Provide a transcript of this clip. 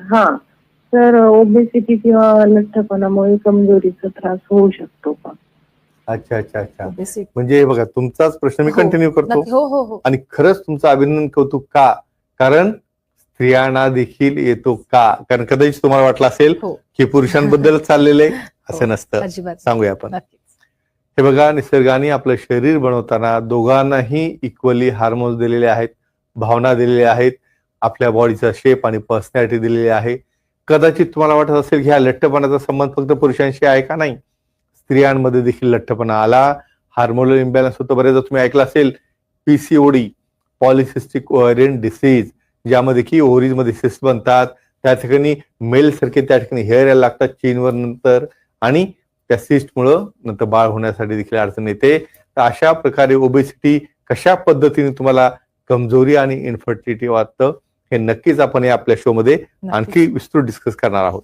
हा. तर ओबेसिटी किंवा लठ्ठपणामुळे कमजोरीचा त्रास होऊ शकतो का अच्छा अच्छा अच्छा. Obesity. म्हणजे हे बघा तुमचाच प्रश्न मी हो, कंटिन्यू करतो. नक्की. हो हो हो. आणि खरंच तुमचं अभिनंदन कौतुक का? कारण स्त्रियांना देखील येतो का? कारण कदाचित तुम्हाला वाटलं असेल हो. की पुरुषांबद्दलच चाललेलं आहे असं हो. नसतं. अजिबात. सांगूया आपण. नक्कीच. हे बघा निसर्गाने आपलं शरीर बनवताना दोघांनाही इक्वली हार्मोन्स दिलेले आहेत भावना दिलेल्या आहेत. आपल्या बॉडीचा शेप आणि पर्सनॅलिटी दिलेली आहे. कदाचित तुम्हाला वाटत असेल की ह्या लठ्ठपणाचा संबंध फक्त पुरुषांशी आहे का नाही? स्त्रियांमध्ये देखील लठ्ठपणा आला. हार्मोनल इम्बॅलन्स होतं. बरेचदा तुम्ही ऐकलं असेल पीसीओडी पॉलिसिस्टिक ओरियन डिसीज ज्यामध्ये की ovaries सिस्ट बनतात. त्या ठिकाणी मेल सारखे त्या ठिकाणी हेअर यायला लागतात चीनवर नंतर आणि त्या सिस्टमुळं नंतर बाळ होण्यासाठी देखील अडचण येते. तर अशा प्रकारे ओबेसिटी कशा पद्धतीने तुम्हाला कमजोरी आणि इन्फर्टिलिटी वाटतं? हे नक्कीच आपण या आपल्या शो मध्ये. आणखी विस्तृत डिस्कस करणार आहोत